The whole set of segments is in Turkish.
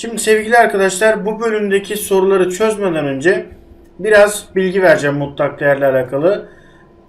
Şimdi sevgili arkadaşlar bu bölümdeki soruları çözmeden önce biraz bilgi vereceğim mutlak değerle alakalı.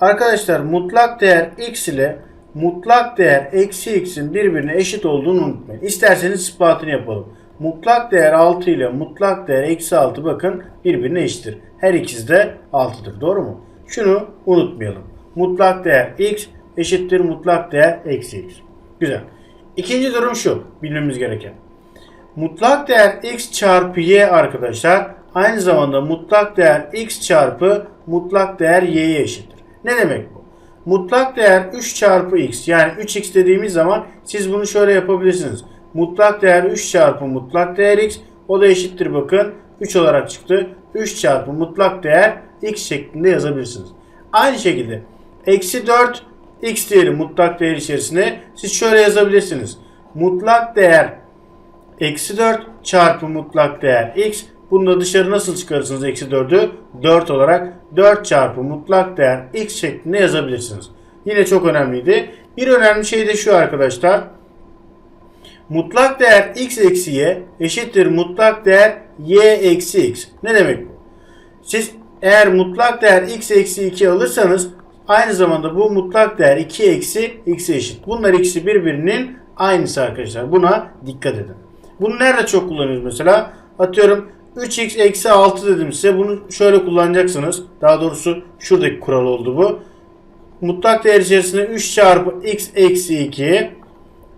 Arkadaşlar mutlak değer x ile mutlak değer eksi x'in birbirine eşit olduğunu unutmayın. İsterseniz ispatını yapalım. Mutlak değer 6 ile mutlak değer eksi 6 bakın birbirine eşittir. Her ikisi de 6'dır. Doğru mu? Şunu unutmayalım. Mutlak değer x eşittir mutlak değer eksi x. Güzel. İkinci durum şu bilmemiz gereken. Mutlak değer x çarpı y arkadaşlar aynı zamanda mutlak değer x çarpı mutlak değer y'ye eşittir. Ne demek bu? Mutlak değer 3 çarpı x yani 3x dediğimiz zaman siz bunu şöyle yapabilirsiniz. Mutlak değer 3 çarpı mutlak değer x o da eşittir bakın 3 olarak çıktı. 3 çarpı mutlak değer x şeklinde yazabilirsiniz. Aynı şekilde eksi 4 x diyelim mutlak değer içerisine siz şöyle yazabilirsiniz. Mutlak değer Eksi 4 çarpı mutlak değer x. Bunu da dışarı nasıl çıkarırsınız eksi 4'ü? 4 olarak 4 çarpı mutlak değer x şeklinde yazabilirsiniz. Yine çok önemliydi. Bir önemli şey de şu arkadaşlar. Mutlak değer x eksi y eşittir mutlak değer y eksi x. Ne demek bu? Siz eğer mutlak değer x eksi 2 alırsanız aynı zamanda bu mutlak değer 2 eksi x'e eşit. Bunlar ikisi birbirinin aynısı arkadaşlar. Buna dikkat edin. Bunu nerede çok kullanıyoruz mesela? Atıyorum 3x eksi 6 dedim size. Bunu şöyle kullanacaksınız. Daha doğrusu şuradaki kural oldu bu. Mutlak değer içerisinde 3 çarpı x eksi 2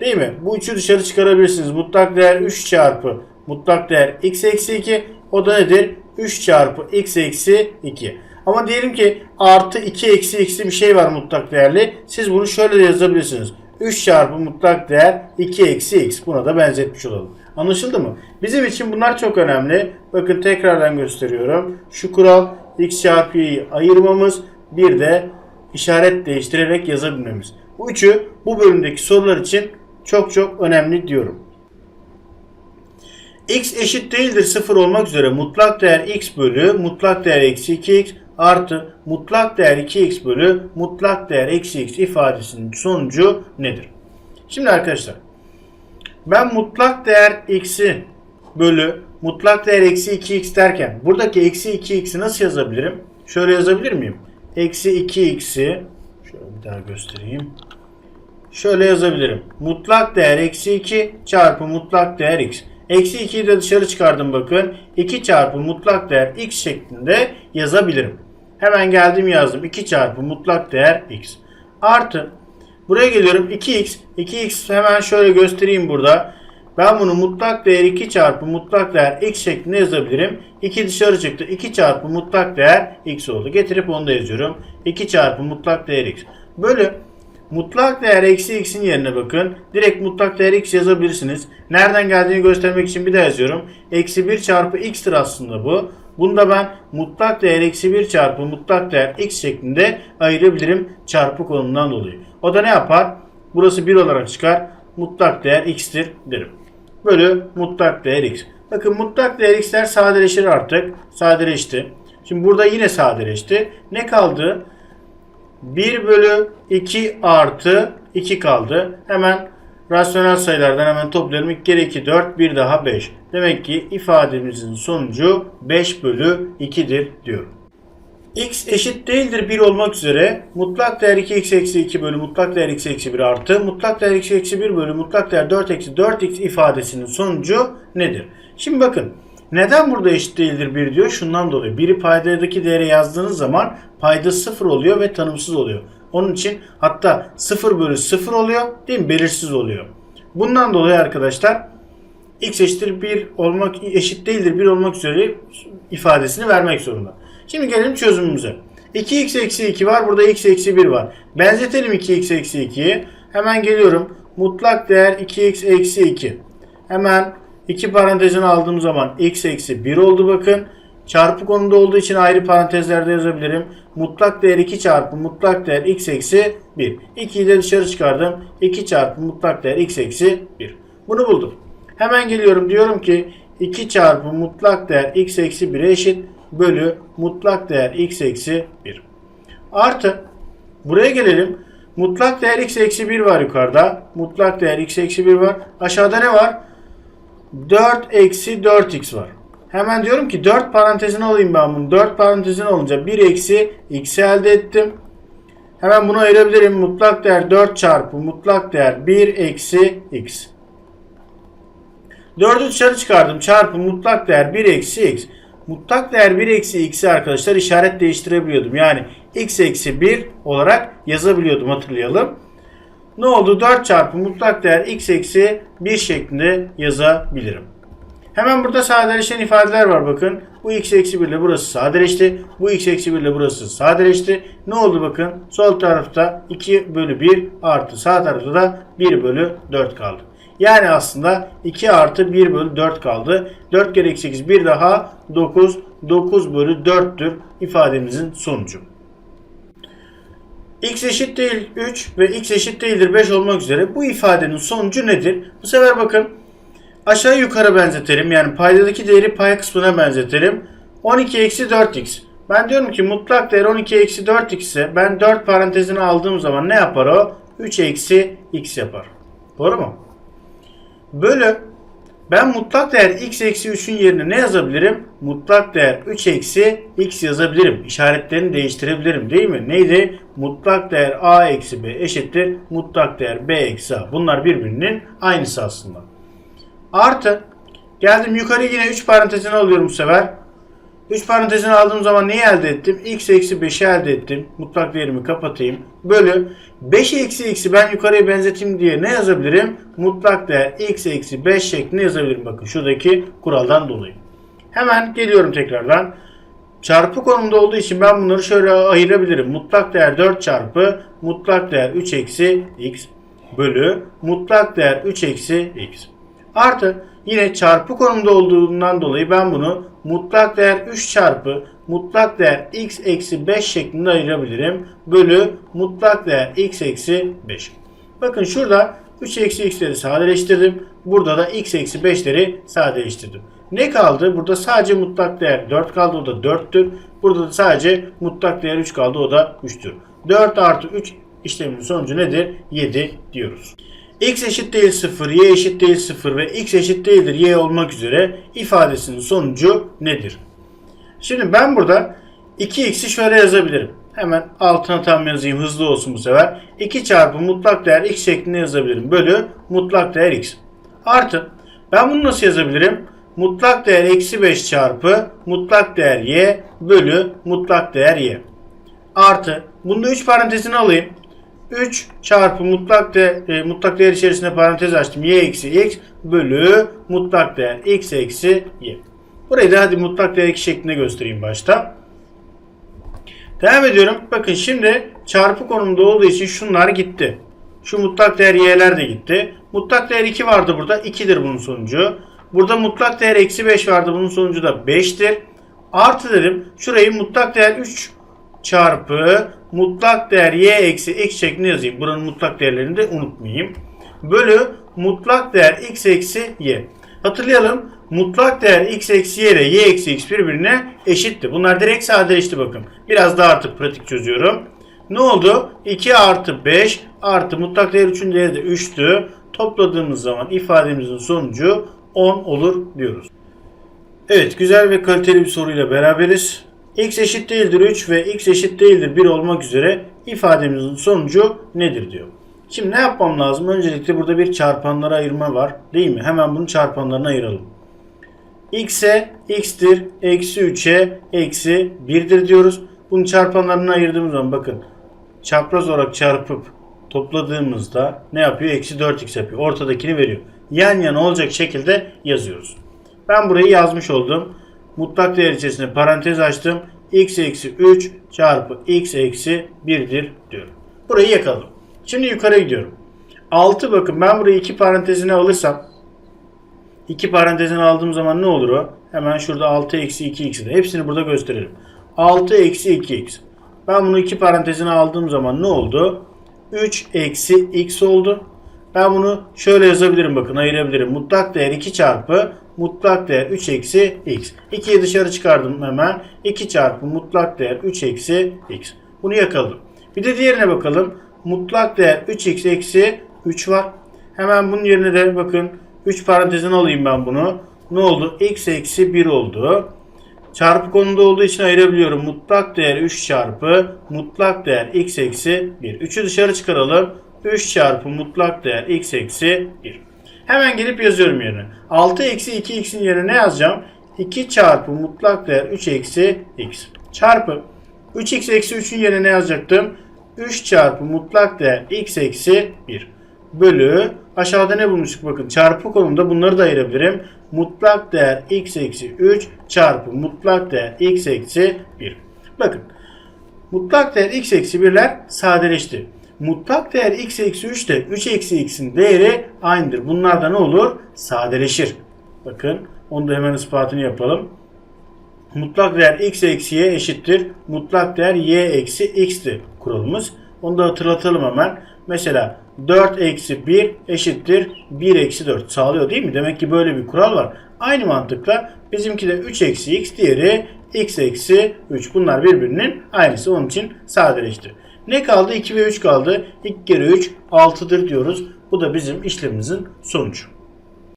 değil mi? Bu 3'ü dışarı çıkarabilirsiniz. Mutlak değer 3 çarpı mutlak değer x eksi 2 o da nedir? 3 çarpı x eksi 2. Ama diyelim ki artı 2 eksi x'li bir şey var mutlak değerli. Siz bunu şöyle de yazabilirsiniz. 3 çarpı mutlak değer 2 eksi x. Buna da benzetmiş olalım. Anlaşıldı mı? Bizim için bunlar çok önemli. Bakın tekrardan gösteriyorum. Şu kural x çarpı ayırmamız bir de işaret değiştirerek yazabilmemiz. Bu üçü bu bölümdeki sorular için çok çok önemli diyorum. x eşit değildir 0 olmak üzere mutlak değer x bölü mutlak değer eksi 2x artı mutlak değer 2x bölü mutlak değer eksi x ifadesinin sonucu nedir? Şimdi arkadaşlar ben mutlak değer x'i bölü mutlak değer eksi 2x derken buradaki eksi 2x'i nasıl yazabilirim? Şöyle yazabilir miyim? Eksi 2x'i şöyle bir daha göstereyim. Şöyle yazabilirim. Mutlak değer eksi 2 çarpı mutlak değer x. Eksi 2'yi de dışarı çıkardım bakın. 2 çarpı mutlak değer x şeklinde yazabilirim. Hemen geldim yazdım. 2 çarpı mutlak değer x. Artı buraya geliyorum 2x. 2x hemen şöyle göstereyim burada. Ben bunu mutlak değer 2 çarpı mutlak değer x şeklinde yazabilirim. 2 dışarı çıktı. 2 çarpı mutlak değer x oldu. Getirip onu da yazıyorum. 2 çarpı mutlak değer x. Bölü Mutlak değer eksi x'in yerine bakın. Direkt mutlak değer x yazabilirsiniz. Nereden geldiğini göstermek için bir de yazıyorum. Eksi 1 çarpı x'tir aslında bu. Bunu da ben mutlak değer eksi 1 çarpı mutlak değer x şeklinde ayırabilirim çarpı konumundan dolayı. O da ne yapar? Burası 1 olarak çıkar. Mutlak değer x'tir derim. Bölü mutlak değer x. Bakın mutlak değer x'ler sadeleşir artık. Sadeleşti. Şimdi burada yine sadeleşti. Ne kaldı? 1 bölü 2 artı 2 kaldı. Hemen rasyonel sayılardan hemen toplayalım. 2 kere 2 4 bir daha 5. Demek ki ifademizin sonucu 5 bölü 2'dir diyorum. x eşit değildir 1 olmak üzere mutlak değer 2x eksi 2 bölü mutlak değer x eksi 1 artı mutlak değer x eksi 1 bölü mutlak değer 4 eksi 4x ifadesinin sonucu nedir? Şimdi bakın neden burada eşit değildir 1 diyor? Şundan dolayı. Biri paydadaki değere yazdığınız zaman payda 0 oluyor ve tanımsız oluyor. Onun için hatta 0 bölü 0 oluyor değil mi? Belirsiz oluyor. Bundan dolayı arkadaşlar x eşittir 1 olmak eşit değildir 1 olmak üzere ifadesini vermek zorunda. Şimdi gelelim çözümümüze. 2x eksi 2 var. Burada x eksi 1 var. Benzetelim 2x eksi 2'yi. Hemen geliyorum. Mutlak değer 2x eksi 2. Hemen iki parantezini aldığım zaman x eksi 1 oldu bakın. Çarpı konuda olduğu için ayrı parantezlerde yazabilirim. Mutlak değer 2 çarpı mutlak değer x eksi 1. 2'yi de dışarı çıkardım. 2 çarpı mutlak değer x eksi 1. Bunu buldum. Hemen geliyorum diyorum ki 2 çarpı mutlak değer x eksi 1'e eşit bölü mutlak değer x eksi 1. Artı buraya gelelim. Mutlak değer x eksi 1 var yukarıda. Mutlak değer x eksi 1 var. Aşağıda ne var? 4 eksi 4x var. Hemen diyorum ki 4 parantezine alayım ben bunu. 4 parantezine alınca 1 eksi x'i elde ettim. Hemen bunu ayırabilirim. Mutlak değer 4 çarpı mutlak değer 1 eksi x. 4'ü dışarı çıkardım. Çarpı mutlak değer 1 eksi x. Mutlak değer 1 eksi x'i arkadaşlar işaret değiştirebiliyordum. Yani x eksi 1 olarak yazabiliyordum hatırlayalım. Ne oldu? 4 çarpı mutlak değer x eksi 1 şeklinde yazabilirim. Hemen burada sadeleşen ifadeler var bakın. Bu x eksi 1 ile burası sadeleşti. Bu x eksi 1 ile burası sadeleşti. Ne oldu bakın? Sol tarafta 2 bölü 1 artı sağ tarafta da 1 bölü 4 kaldı. Yani aslında 2 artı 1 bölü 4 kaldı. 4 kere x 8 bir daha 9. 9 bölü 4'tür ifademizin sonucu. x eşit değil 3 ve x eşit değildir 5 olmak üzere bu ifadenin sonucu nedir? Bu sefer bakın aşağı yukarı benzetelim. Yani paydadaki değeri pay kısmına benzetelim. 12 eksi 4x. Ben diyorum ki mutlak değer 12 eksi 4x ise ben 4 parantezini aldığım zaman ne yapar o? 3 eksi x yapar. Doğru mu? Bölü ben mutlak değer x eksi 3'ün yerine ne yazabilirim? Mutlak değer 3 eksi x yazabilirim. İşaretlerini değiştirebilirim değil mi? Neydi? Mutlak değer a eksi b eşittir. Mutlak değer b eksi a. Bunlar birbirinin aynısı aslında. Artı geldim yukarı yine 3 parantezini alıyorum bu sefer. 3 parantezini aldığım zaman neyi elde ettim? x eksi 5'i elde ettim. Mutlak değerimi kapatayım. Bölü 5 eksi x'i ben yukarıya benzeteyim diye ne yazabilirim? Mutlak değer x eksi 5 şeklinde yazabilirim. Bakın şuradaki kuraldan dolayı. Hemen geliyorum tekrardan. Çarpı konumda olduğu için ben bunları şöyle ayırabilirim. Mutlak değer 4 çarpı mutlak değer 3 eksi x bölü mutlak değer 3 eksi x. Artı yine çarpı konumda olduğundan dolayı ben bunu mutlak değer 3 çarpı mutlak değer x eksi 5 şeklinde ayırabilirim. Bölü mutlak değer x eksi 5. Bakın şurada 3 eksi x'leri sadeleştirdim. Burada da x eksi 5'leri sadeleştirdim. Ne kaldı? Burada sadece mutlak değer 4 kaldı. O da 4'tür. Burada da sadece mutlak değer 3 kaldı. O da 3'tür. 4 artı 3 işleminin sonucu nedir? 7 diyoruz x eşit değil 0, y eşit değil 0 ve x eşit değildir y olmak üzere ifadesinin sonucu nedir? Şimdi ben burada 2x'i şöyle yazabilirim. Hemen altına tam yazayım hızlı olsun bu sefer. 2 çarpı mutlak değer x şeklinde yazabilirim. Bölü mutlak değer x. Artı ben bunu nasıl yazabilirim? Mutlak değer eksi 5 çarpı mutlak değer y bölü mutlak değer y. Artı bunda 3 parantezini alayım. 3 çarpı mutlak değer, e, mutlak değer içerisinde parantez açtım. y eksi x bölü mutlak değer x eksi y. Burayı da hadi mutlak değer 2 şeklinde göstereyim başta. Devam ediyorum. Bakın şimdi çarpı konumda olduğu için şunlar gitti. Şu mutlak değer y'ler de gitti. Mutlak değer 2 vardı burada. 2'dir bunun sonucu. Burada mutlak değer eksi 5 vardı. Bunun sonucu da 5'tir. Artı dedim. Şurayı mutlak değer 3 çarpı mutlak değer y eksi x şeklinde yazayım. Buranın mutlak değerlerini de unutmayayım. Bölü mutlak değer x eksi y. Hatırlayalım. Mutlak değer x eksi y ile y eksi x birbirine eşitti. Bunlar direkt sadeleşti bakın. Biraz daha artık pratik çözüyorum. Ne oldu? 2 artı 5 artı mutlak değer 3'ün değeri de 3'tü. Topladığımız zaman ifademizin sonucu 10 olur diyoruz. Evet güzel ve kaliteli bir soruyla beraberiz x eşit değildir 3 ve x eşit değildir 1 olmak üzere ifademizin sonucu nedir diyor. Şimdi ne yapmam lazım? Öncelikle burada bir çarpanlara ayırma var. Değil mi? Hemen bunu çarpanlarına ayıralım. x'e x'tir, eksi 3'e eksi 1'dir diyoruz. Bunu çarpanlarına ayırdığımız zaman bakın çapraz olarak çarpıp topladığımızda ne yapıyor? Eksi 4x yapıyor. Ortadakini veriyor. Yan yana olacak şekilde yazıyoruz. Ben burayı yazmış oldum mutlak değer içerisinde parantez açtım. x eksi 3 çarpı x eksi 1'dir diyorum. Burayı yakaladım. Şimdi yukarı gidiyorum. 6 bakın ben burayı 2 parantezine alırsam 2 parantezine aldığım zaman ne olur o? Hemen şurada 6 eksi 2x'i de hepsini burada gösterelim. 6 eksi 2x. Ben bunu 2 parantezine aldığım zaman ne oldu? 3 eksi x oldu. Ben bunu şöyle yazabilirim bakın ayırabilirim. Mutlak değer 2 çarpı mutlak değer 3 eksi x. 2'yi dışarı çıkardım hemen. 2 çarpı mutlak değer 3 eksi x. Bunu yakaladım. Bir de diğerine bakalım. Mutlak değer 3x eksi 3 var. Hemen bunun yerine de bakın 3 parantezine alayım ben bunu. Ne oldu? x eksi 1 oldu. Çarpı konuda olduğu için ayırabiliyorum. Mutlak değer 3 çarpı mutlak değer x eksi 1. 3'ü dışarı çıkaralım. 3 çarpı mutlak değer x eksi 1. Hemen gelip yazıyorum yerine. 6 eksi 2x'in yerine ne yazacağım? 2 çarpı mutlak değer 3 eksi x. Çarpı 3x eksi 3'ün yerine ne yazacaktım? 3 çarpı mutlak değer x eksi 1 bölü aşağıda ne bulmuştuk bakın çarpı konumda bunları da ayırabilirim. Mutlak değer x eksi 3 çarpı mutlak değer x eksi 1. Bakın mutlak değer x eksi 1'ler sadeleşti. Mutlak değer x eksi 3 de 3 eksi x'in değeri aynıdır. Bunlar da ne olur? Sadeleşir. Bakın onu da hemen ispatını yapalım. Mutlak değer x eksi y eşittir. Mutlak değer y eksi x'ti kuralımız. Onu da hatırlatalım hemen. Mesela 4 eksi 1 eşittir 1 eksi 4 sağlıyor değil mi? Demek ki böyle bir kural var. Aynı mantıkla bizimki de 3 eksi x diğeri x eksi 3. Bunlar birbirinin aynısı. Onun için sadeleşti. Ne kaldı? 2 ve 3 kaldı. 2 kere 3 6'dır diyoruz. Bu da bizim işlemimizin sonucu.